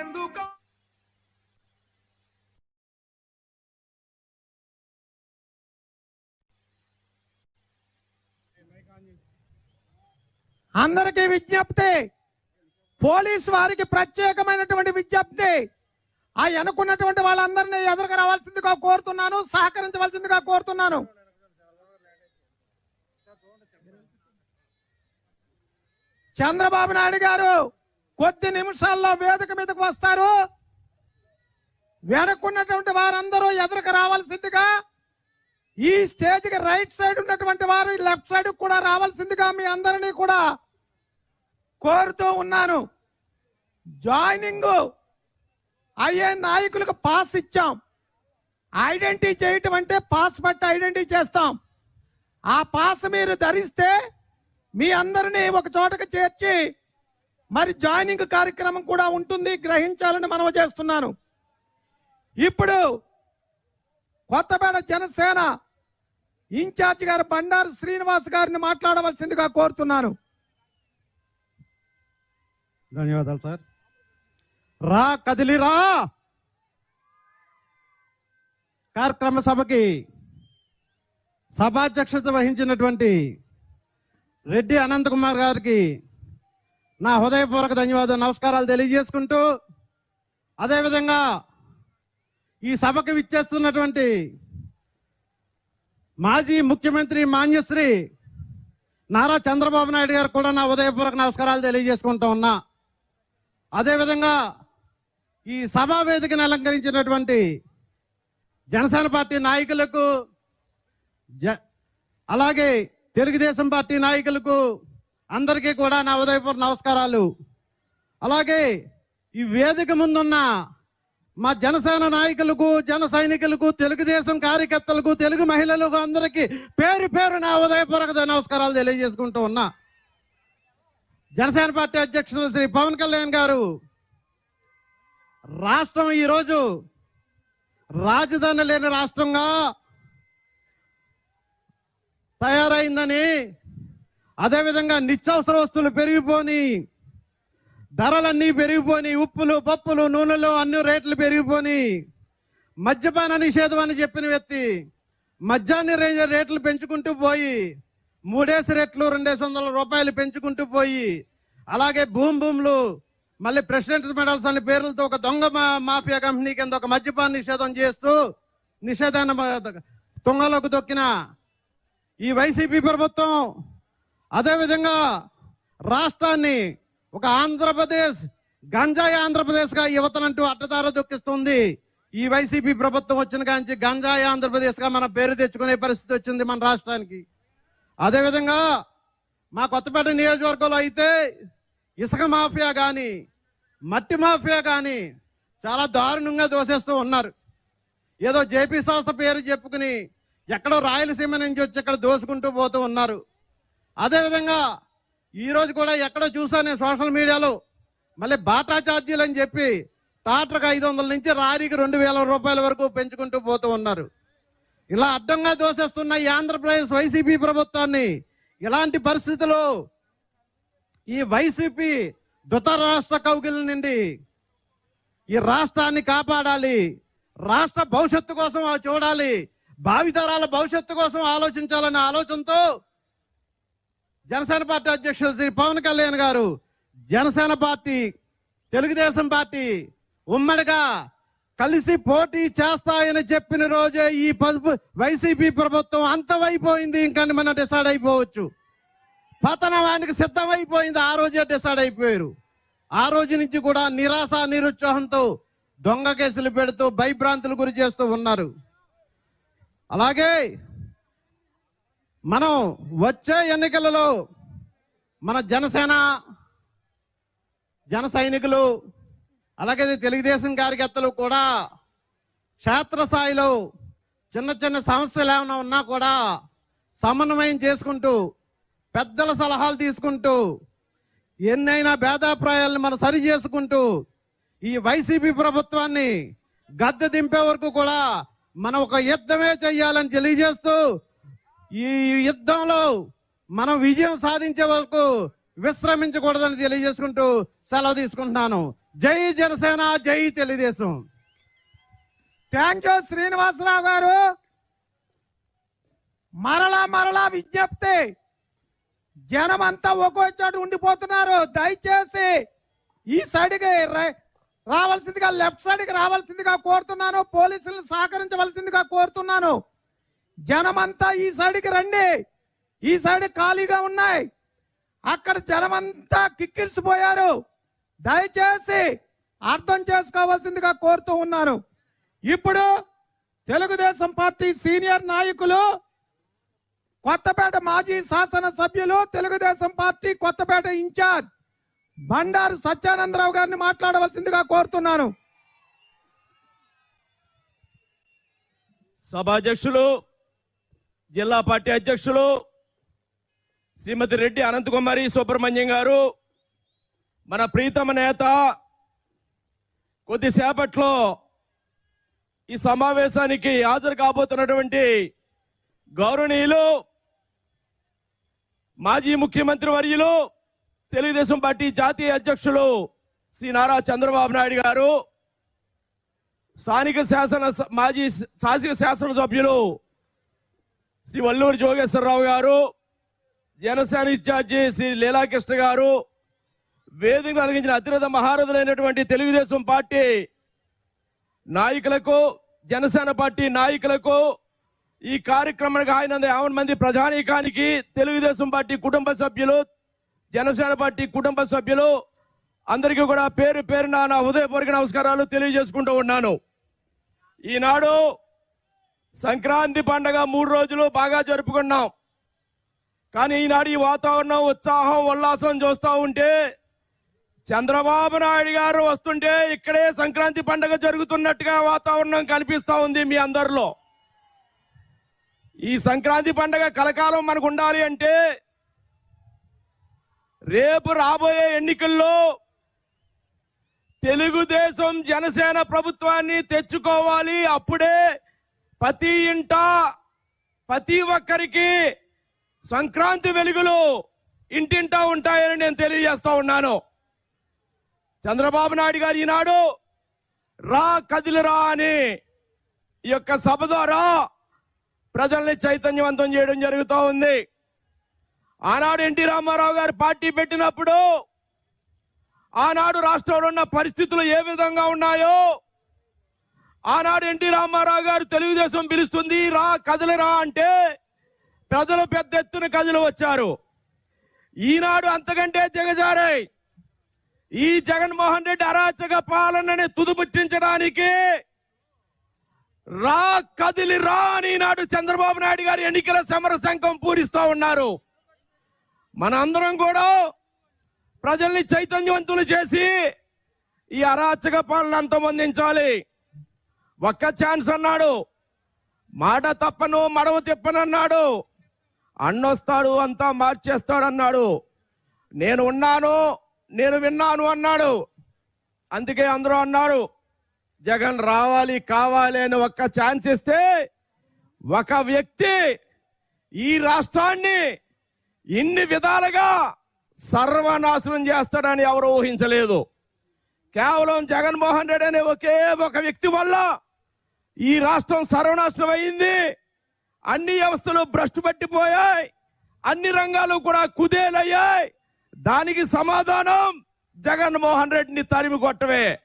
ఎందుకు? అందరికీ విజ్ఞప్తి. పోలీస్ వారికి ప్రత్యేకమైనటువంటి విజ్ఞప్తి. ఆ అనుకున్నటువంటి వాళ్ళందరినీ ఎదురుకు రావాల్సిందిగా కోరుతున్నాను సహకరించవలసిందిగా కోరుతున్నాను. చంద్రబాబు నాయుడు గారు కొద్ది నిమిషాల్లో వేదిక మీదకు వస్తారు. వెనక్కున్నటువంటి వారందరూ ఎదురుకు రావాల్సిందిగా ఈ స్టేజ్కి రైట్ సైడ్ ఉన్నటువంటి వారు లెఫ్ట్ సైడ్ కూడా రావాల్సిందిగా మీ అందరినీ కూడా కోరుతూ ఉన్నాను. జాయినింగ్ అయ్యే నాయకులకు పాస్ ఇచ్చాం. ఐడెంటిటీ చేయటం అంటే పాస్ బట్టి ఐడెంటిటీ చేస్తాం. ఆ పాస్ మీరు ధరిస్తే మీ అందరినీ ఒక చోటకు చేర్చి మరి జాయినింగ్ కార్యక్రమం కూడా ఉంటుంది గ్రహించాలని మనవి చేస్తున్నాను. ఇప్పుడు కొత్తపేట జనసేన ఇన్ఛార్జ్ గారు బండారు శ్రీనివాస్ గారిని మాట్లాడవలసిందిగా కోరుతున్నాను. ధన్యవాదాలు సార్. రా కదిలిరా! కార్యక్రమ సభకి సభాధ్యక్షత వహించినటువంటి రెడ్డి అనంత్ కుమార్ గారికి నా హృదయపూర్వక ధన్యవాదాలు నమస్కారాలు తెలియజేసుకుంటూ అదేవిధంగా ఈ సభకు విచ్చేస్తున్నటువంటి మాజీ ముఖ్యమంత్రి మాన్యశ్రీ నారా చంద్రబాబు నాయుడు గారు కూడా నా ఉదయపూర్వక నమస్కారాలు తెలియజేసుకుంటూ ఉన్నా. అదేవిధంగా ఈ సభా వేదికను అలంకరించినటువంటి జనసేన పార్టీ నాయకులకు జ- అలాగే తెలుగుదేశం పార్టీ నాయకులకు అందరికీ కూడా నా ఉదయపూర్ నమస్కారాలు. అలాగే ఈ వేదిక ముందున్న మా జనసేన నాయకులకు జన సైనికులకు తెలుగుదేశం కార్యకర్తలకు తెలుగు మహిళలకు అందరికీ పేరు పేరు నా ఉదయపూర్వక నమస్కారాలు తెలియజేసుకుంటూ ఉన్నా. జనసేన పార్టీ అధ్యక్షులు శ్రీ పవన్ కళ్యాణ్ గారు రాష్ట్రం ఈరోజు రాజధాని లేని రాష్ట్రంగా తయారైందని అదేవిధంగా నిత్యావసర వస్తువులు పెరిగిపోని ధరలన్నీ పెరిగిపోని ఉప్పులు పప్పులు నూనెలు అన్ని రేట్లు పెరిగిపోని మద్యపాన నిషేధం అని చెప్పిన వ్యక్తి మద్యాన్ని రేట్లు పెంచుకుంటూ పోయి మూడేసి రెట్లు రెండేసి వందల రూపాయలు పెంచుకుంటూ పోయి అలాగే భూమి భూములు మళ్ళీ ప్రెసిడెంట్ మెడల్స్ అనే పేర్లతో ఒక దొంగ మాఫియా కంపెనీ కింద ఒక మద్యపాన నిషేధం చేస్తూ నిషేధాన్ని మ- తుంగలోకి దొక్కిన ఈ వైసీపీ ప్రభుత్వం అదేవిధంగా రాష్ట్రాన్ని ఒక ఆంధ్రప్రదేశ్ గంజాయి ఆంధ్రప్రదేశ్గా యువతనంటూ అడ్డదార దొక్కిస్తుంది. ఈ వైసీపీ ప్రభుత్వం వచ్చిన కాంచి గంజాయి ఆంధ్రప్రదేశ్గా మన పేరు తెచ్చుకునే పరిస్థితి వచ్చింది మన రాష్ట్రానికి. అదేవిధంగా మా కొత్తపేట నియోజకవర్గంలో అయితే ఇసుక మాఫియా కానీ మట్టి మాఫియా కానీ చాలా దారుణంగా దోసేస్తూ ఉన్నారు. ఏదో జేపీ సంస్థ పేరు చెప్పుకుని ఎక్కడో రాయలసీమ నుంచి వచ్చి ఇక్కడ దోసుకుంటూ పోతూ ఉన్నారు. అదేవిధంగా ఈరోజు కూడా ఎక్కడో చూసా నేను సోషల్ మీడియాలో. మళ్ళీ బాటా ఛార్జీలు అని చెప్పి టాటర్కి ఐదు వందల నుంచి రారీకి రెండు వేల రూపాయల వరకు పెంచుకుంటూ పోతూ ఉన్నారు. ఇలా అడ్డంగా దోసేస్తున్న ఈ ఆంధ్రప్రదేశ్ వైసీపీ ప్రభుత్వాన్ని ఇలాంటి పరిస్థితుల్లో ఈ వైసీపీ ధృతరాష్ట్ర కౌగిల నుండి ఈ రాష్ట్రాన్ని కాపాడాలి రాష్ట్ర భవిష్యత్తు కోసం చూడాలి భావితరాల భవిష్యత్తు కోసం ఆలోచించాలనే ఆలోచనతో జనసేన పార్టీ అధ్యక్షులు శ్రీ పవన్ కళ్యాణ్ గారు జనసేన పార్టీ తెలుగుదేశం పార్టీ ఉమ్మడిగా కలిసి పోటీ చేస్తాయని చెప్పిన రోజే ఈ పసుపు వైసీపీ ప్రభుత్వం అంతమైపోయింది. ఇంకా మనం డిసైడ్ అయిపోవచ్చు. పతనవానికి సిద్ధమైపోయింది. ఆ రోజే డిసైడ్ అయిపోయారు. ఆ రోజు నుంచి కూడా నిరాశ నిరుత్సాహంతో దొంగ కేసులు పెడుతూ భయభ్రాంతులు గురి చేస్తూ ఉన్నారు. అలాగే మనం వచ్చే ఎన్నికలలో మన జనసేన జన సైనికులు అలాగే తెలుగుదేశం కార్యకర్తలు కూడా క్షేత్రస్థాయిలో చిన్న చిన్న సమస్యలు ఏమైనా ఉన్నా కూడా సమన్వయం చేసుకుంటూ పెద్దల సలహాలు తీసుకుంటూ ఎన్నైనా భేదాభిప్రాయాలను మనం సరి చేసుకుంటూ ఈ వైసీపీ ప్రభుత్వాన్ని గద్దె దింపే వరకు కూడా మనం ఒక యుద్ధమే చెయ్యాలని తెలియజేస్తూ ఈ యుద్ధంలో మనం విజయం సాధించే వరకు విశ్రమించకూడదని తెలియజేసుకుంటూ సెలవు తీసుకుంటున్నాను. జై జనసేన జై తెలుగుదేశం. థ్యాంక్ యూ శ్రీనివాసరావు గారు. మరలా మరలా విజ్ఞప్తి. జనమంతా ఒక్కో చోట ఉండిపోతున్నారు. దయచేసి ఈ సైడ్కి రావాల్సిందిగా లెఫ్ట్ సైడ్కి రావాల్సిందిగా కోరుతున్నాను. పోలీసులను సహకరించవలసిందిగా కోరుతున్నాను. జనమంతా ఈ సైడ్కి రండి. ఈ సైడ్ ఖాళీగా ఉన్నాయి. అక్కడ జనమంతా కిక్కిరిసిపోయారు. దయచేసి అర్థం చేసుకోవాల్సిందిగా కోరుతూ ఉన్నాను. ఇప్పుడు తెలుగుదేశం పార్టీ సీనియర్ నాయకులు కొత్తపేట మాజీ శాసన సభ్యులు తెలుగుదేశం పార్టీ కొత్తపేట ఇన్ఛార్జ్ బండారు సత్యానందరావు గారిని మాట్లాడవలసిందిగా కోరుతున్నాను. సభాధ్యక్షులు జిల్లా పార్టీ అధ్యక్షులు శ్రీమతి రెడ్డి అనంతకుమారి సుబ్రహ్మణ్యం గారు మన ప్రీతమ నేత కొద్దిసేపట్లో ఈ సమావేశానికి హాజరు కాబోతున్నటువంటి గౌరవనీయులు మాజీ ముఖ్యమంత్రి వర్యులు తెలుగుదేశం పార్టీ జాతీయ అధ్యక్షులు శ్రీ నారా చంద్రబాబు నాయుడు గారు స్థానిక శాసన మాజీ స- శాసన శాసనసభ్యులు శ్రీ వల్లూరు జోగేశ్వరరావు గారు జనసేన ఇన్ఛార్జి శ్రీ లీలాకృష్ణ గారు వేదిక కలిగించిన అతిరథ మహారథులైనటువంటి తెలుగుదేశం పార్టీ నాయకులకు జనసేన పార్టీ నాయకులకు ఈ కార్యక్రమానికి ఆయన యావన్ మంది ప్రజానీకానికి తెలుగుదేశం పార్టీ కుటుంబ సభ్యులు జనసేన పార్టీ కుటుంబ సభ్యులు అందరికీ కూడా పేరు పేరున నా హృదయపూర్వక నమస్కారాలు తెలియజేసుకుంటూ ఉన్నాను. ఈనాడు సంక్రాంతి పండగ మూడు రోజులు బాగా జరుపుకున్నాం. కానీ ఈనాడు ఈ వాతావరణం ఉత్సాహం ఉల్లాసం చూస్తూ ఉంటే చంద్రబాబు నాయుడు గారు వస్తుంటే ఇక్కడే సంక్రాంతి పండగ జరుగుతున్నట్టుగా వాతావరణం కనిపిస్తూ ఉంది మీ అందరిలో. ఈ సంక్రాంతి పండగ కలకాలం మనకు ఉండాలి అంటే రేపు రాబోయే ఎన్నికల్లో తెలుగుదేశం జనసేన ప్రభుత్వాన్ని తెచ్చుకోవాలి. అప్పుడే ప్రతి ఇంట ప్రతి ఒక్కరికి సంక్రాంతి వెలుగులు ఇంటింటా ఉంటాయని నేను తెలియజేస్తా ఉన్నాను. చంద్రబాబు నాయుడు గారు ఈనాడు రా కదిలిరా అని ఈ యొక్క సభ ద్వారా ప్రజల్ని చైతన్యవంతం చేయడం జరుగుతూ ఉంది. ఆనాడు ఎన్టీ రామారావు గారు పార్టీ పెట్టినప్పుడు ఆనాడు రాష్ట్రంలో ఉన్న పరిస్థితులు ఏ విధంగా ఉన్నాయో ఆనాడు ఎన్టీ రామారావు గారు తెలుగుదేశం పిలుస్తుంది రా కదలరా అంటే ప్రజలు పెద్ద ఎత్తున కదలు వచ్చారు. ఈనాడు అంతకంటే దిగజారాయి ఈ జగన్మోహన్ రెడ్డి అరాచక పాలనని తుదుపుట్టించడానికి రా కదిలి రా అని చంద్రబాబు నాయుడు గారు ఎన్నికల సమర శంఖం పూరిస్తా ఉన్నారు. మనందరం కూడా ప్రజల్ని చైతన్యవంతులు చేసి ఈ అరాచక పాలన అంతమొందించాలి. ఒక్క ఛాన్స్ అన్నాడు. మాట తప్పను మడవ తిప్పనన్నాడు. అన్నొస్తాడు అంతా మార్చేస్తాడన్నాడు. నేను ఉన్నాను నేను విన్నాను అన్నాడు. అందుకే అందరూ అన్నారు జగన్ రావాలి కావాలి అని ఒక్క ఛాన్స్ ఇస్తే ఒక వ్యక్తి ఈ రాష్ట్రాన్ని ఇన్ని విధాలుగా సర్వనాశనం చేస్తాడని ఎవరు ఊహించలేదు. కేవలం జగన్మోహన్ రెడ్డి అనే ఒకే ఒక వ్యక్తి వల్ల ఈ రాష్ట్రం సర్వనాశనం అయింది అన్ని వ్యవస్థలు భ్రష్టు పట్టిపోయాయి. అన్ని రంగాలు కూడా కుదేలయ్యాయి. దానికి సమాధానం జగన్మోహన్ రెడ్డిని తరిమి కొట్టవే.